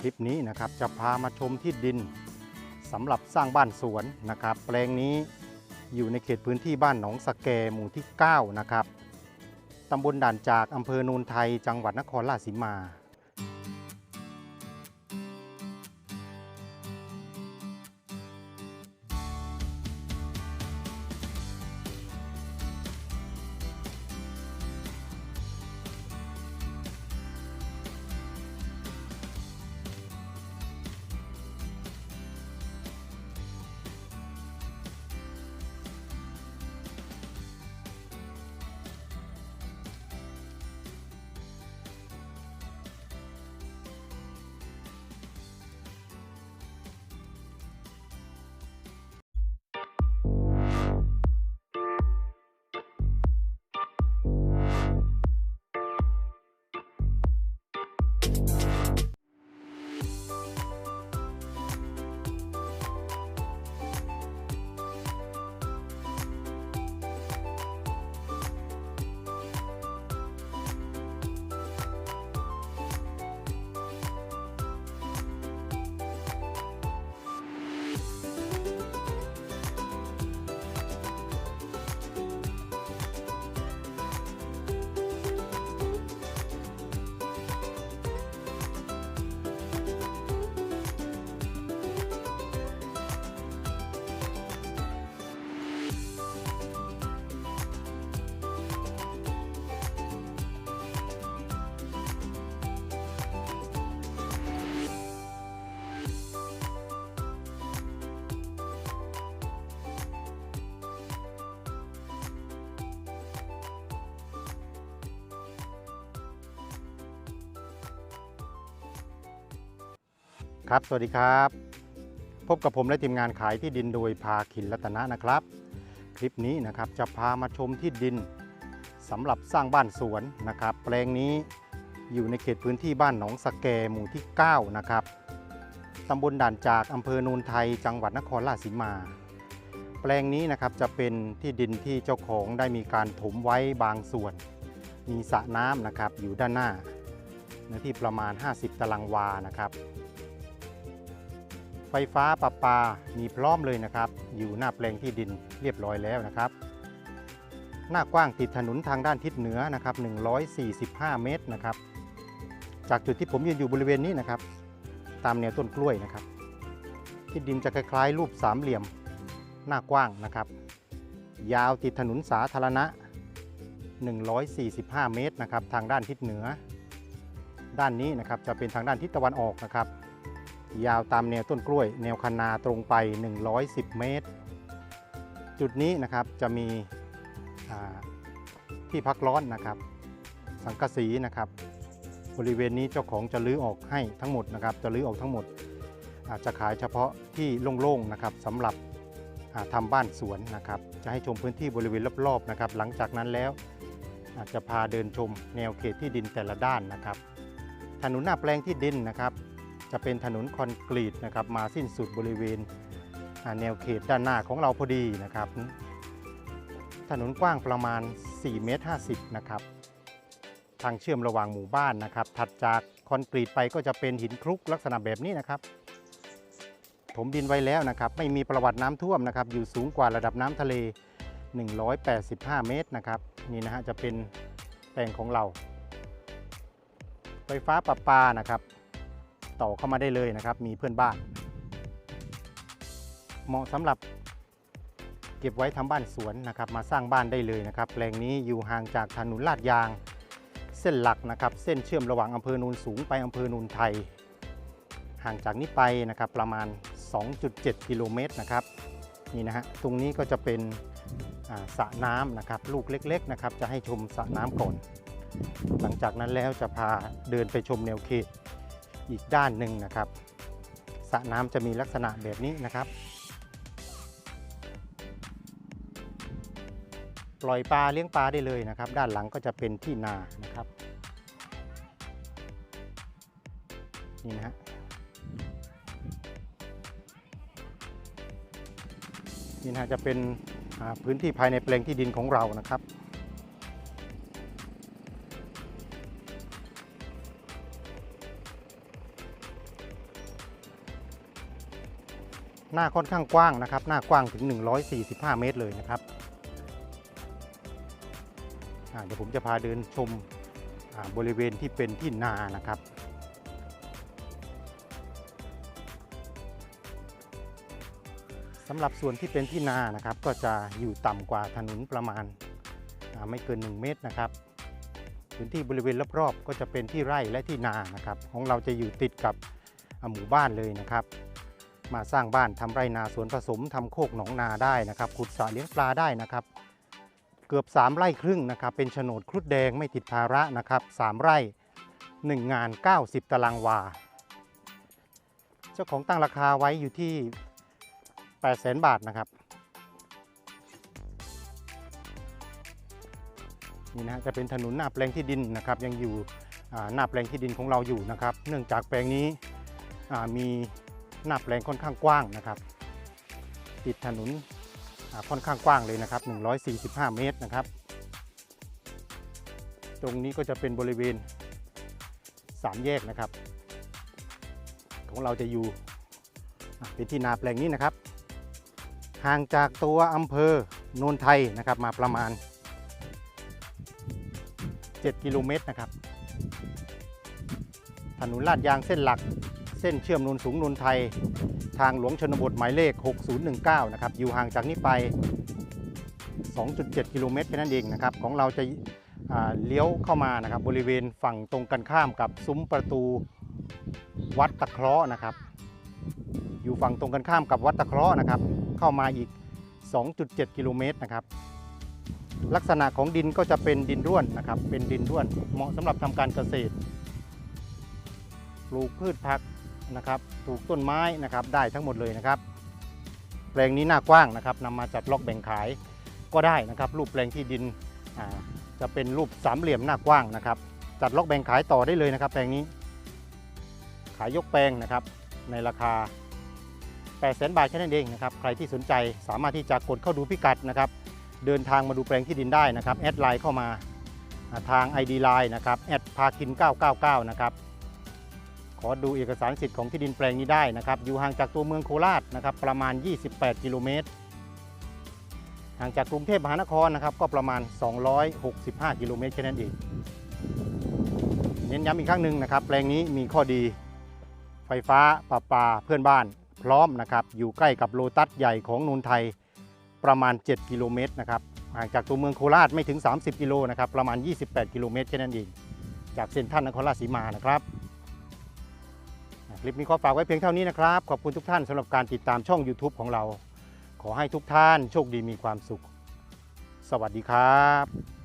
คลิปนี้นะครับจะพามาชมที่ดินสำหรับสร้างบ้านสวนนะครับ แปลงนี้อยู่ในเขตพื้นที่บ้านหนองสะแกหมู่ที่ 9 นะครับตำบลด่านจากอำเภอโนูนไทย จังหวัดนครราชสีมา ครับ สวัสดีครับ พบกับผมและทีมงานขายที่ดินโดยพาขินรัตนะนะครับ คลิปนี้นะครับจะพามาชมที่ดินสำหรับสร้างบ้านสวนนะครับ แปลงนี้อยู่ในเขตพื้นที่บ้านหนองสะแกหมู่ที่ 9 นะครับตำบลด่านจากอำเภอโนนไทย จังหวัดนครราชสีมา แปลงนี้นะครับจะเป็นที่ดินที่เจ้าของได้มีการถมไว้บางส่วน มีสระน้ำนะครับอยู่ด้านหน้าเนื้อที่ประมาณ 50 ตารางวานะครับ ไฟฟ้าประปา มีพร้อมเลยนะครับ อยู่หน้าแปลงที่ดินเรียบร้อยแล้วนะครับ หน้ากว้างติดถนนทางด้านทิศเหนือนะครับ 145 เมตรนะครับ จากจุดที่ผมยืนอยู่บริเวณนี้นะครับ ตามแนวต้นกล้วยนะครับ ที่ดินจะคล้ายๆ รูปสามเหลี่ยม หน้ากว้างนะครับ ยาวติดถนนสาธารณะ 145 เมตรนะครับ ทางด้านทิศเหนือ ด้านนี้นะครับจะเป็นทางด้านทิศตะวันออกนะครับ ยาวตามแนวต้นกล้วย แนวคันนาตรงไป 110 เมตร จุดนี้นะครับจะมีที่พักร้อนนะครับ สังกะสีนะครับ บริเวณนี้เจ้าของจะลื้อออกให้ทั้งหมดนะครับ จะลื้อออกทั้งหมด อาจจะขายเฉพาะที่โล่งๆนะครับสำหรับอ่าทำบ้านสวนนะครับ จะให้ชมพื้นที่บริเวณรอบๆนะครับ หลังจากนั้นแล้วอาจจะพาเดินชมแนวเขตที่ดินแต่ละด้านนะครับถนนหน้าแปลงที่ดินนะครับ จะเป็นถนนคอนกรีตนะครับมาสิ้นสุดบริเวณแนวเขตด้านหน้าของเราพอดีนะครับ ถนนกว้างประมาณ 4 เมตร 50 นะครับ ทางเชื่อมระหว่างหมู่บ้านนะครับ ถัดจากคอนกรีตไปก็จะเป็นหินคลุกลักษณะแบบนี้นะครับ ถมดินไว้แล้วนะครับ ไม่มีประวัติน้ำท่วมนะครับ อยู่สูงกว่าระดับน้ำทะเล 185 เมตรนะครับ นี่นะฮะจะเป็นแปลงของเรา ไฟฟ้าประปานะครับ ต่อเข้ามาได้เลยนะครับ มีเพื่อนบ้าน เหมาะสำหรับเก็บไว้ทำบ้านสวนนะครับ มาสร้างบ้านได้เลยนะครับ แปลงนี้อยู่ห่างจากถนนลาดยาง เส้นหลักนะครับ เส้นเชื่อมระหว่างอำเภอโนูนสูงไปอำเภอโนูนไทย ห่างจากนี้ไปนะครับประมาณ 2.7 กิโลเมตรนะครับนี่นะฮะตรงนี้ก็จะเป็นสระน้ำนะครับ ลูกเล็ก ๆนะครับ จะให้ชมสระน้ำก่อน หลังจากนั้นแล้วจะพาเดินไปชมแนวเขต อีกด้านหนึ่งนะครับสระน้ำจะมีลักษณะแบบนี้นะครับปล่อยปลาเลี้ยงปลาได้เลยนะครับ ด้านหลังก็จะเป็นที่นานะครับนี่นะฮะนี่นะจะเป็นพื้นที่ภายในแปลงที่ดินของเรานะครับ หน้าค่อนข้างกว้างนะครับ หน้ากว้างถึง 145 เมตรเลยนะครับเดี๋ยวผมจะพาเดินชมบริเวณที่เป็นที่นานะครับสำหรับส่วนที่เป็นที่นานะครับ ก็จะอยู่ต่ำกว่าถนนประมาณไม่เกิน 1 เมตรนะครับพื้นที่บริเวณรอบๆก็จะเป็นที่ไร่และที่นานะครับ ของเราจะอยู่ติดกับหมู่บ้านเลยนะครับ มาสร้างบ้านทำไรนาสวนผสมทำโคกหนองนาได้นะครับขุดสระเลี้ยงปลาได้นะครับ เกือบ 3 ไร่ครึ่งนะครับ เป็นโฉนดครุฑแดงไม่ติดภาระนะครับ3ไร่ 1 งาน 90 ตารางวา เจ้าของตั้งราคาไว้อยู่ที่ 800,000บาทนะครับนี่นะจะเป็นถนนหน้าแปลงที่ดินนะครับ ยังอยู่หน้าแปลงที่ดินของเราอยู่นะครับ เนื่องจากแปลงนี้มี หน้าแปลงค่อนข้างกว้างนะครับ ติดถนนค่อนข้างกว้างเลยนะครับ 145 เมตรนะครับ ตรงนี้ก็จะเป็นบริเวณ 3 แยกนะครับ ของเราจะอยู่เป็นที่นาแปลงนี้นะครับ ห่างจากตัวอำเภอโนนไทยนะครับมาประมาณ 7 กิโลเมตรนะครับ ถนนลาดยางเส้นหลัก เส้นเชื่อมโนนสูงโนนไทย ทางหลวงชนบทหมายเลข 6019 นะครับ อยู่ห่างจากนี้ไป 2.7 กิโลเมตรแค่นั้นเองนะครับ ของเราจะาเลี้ยวเข้ามานะครับบริเวณฝั่งตรงกันข้ามกับซุ้มประตูวัดตะเคราะห์นะครับ อยู่ฝั่งตรงกันข้ามกับวัดตะเคราะห์นะครับ เข้ามาอีก 2.7 กิโลเมตรนะครับ ลักษณะของดินก็จะเป็นดินร่วนนะครับ เป็นดินร่วนเหมาะสำหรับทำการเกษตรปลูกพืชผัก นะครับปลูกต้นไม้นะครับได้ทั้งหมดเลยนะครับ แปลงนี้หน้ากว้างนะครับนำมาจัดล็อกแบ่งขายก็ได้นะครับ รูปแปลงที่ดินจะเป็นรูปสามเหลี่ยมหน้ากว้างนะครับ จัดล็อกแบ่งขายต่อได้เลยนะครับ แปลงนี้ ขายยกแปลงนะครับ ในราคา8 0 0 0 0 บาทแค่นั้นเองนะครับ ใครที่สนใจสามารถที่จะกดเข้าดูพิกัดนะครับ เดินทางมาดูแปลงที่ดินได้นะครับ แอดไลน์เข้ามาทาง ID Line นะครับแอดพาคิน 999 นะครับ ขอดูเอกสารสิทธิ์ของที่ดินแปลงนี้ได้นะครับ อยู่ห่างจากตัวเมืองโคราชนะครับประมาณ 28 กิโลเมตร ห่างจากกรุงเทพมหานครนะครับก็ประมาณ 265 กิโลเมตรแค่นั้นเองเน้นย้ำอีกครั้งหนึ่งนะครับแปลงนี้มีข้อดี ไฟฟ้าประปาเพื่อนบ้าน พร้อมนะครับอยู่ใกล้กับโลตัสใหญ่ของนูนไทยประมาณ 7 กิโลเมตรนะครับห่างจากตัวเมืองโคราชไม่ถึง 30 กิโลนะครับประมาณ 28 กิโลเมตรแค่นั้นเองจากเซ็นทรัลนครราชสีมานะครับ คลิปนี้ขอฝากไว้เพียงเท่านี้นะครับ ขอบคุณทุกท่านสำหรับการติดตามช่อง YouTube ของเรา ขอให้ทุกท่านโชคดีมีความสุข สวัสดีครับ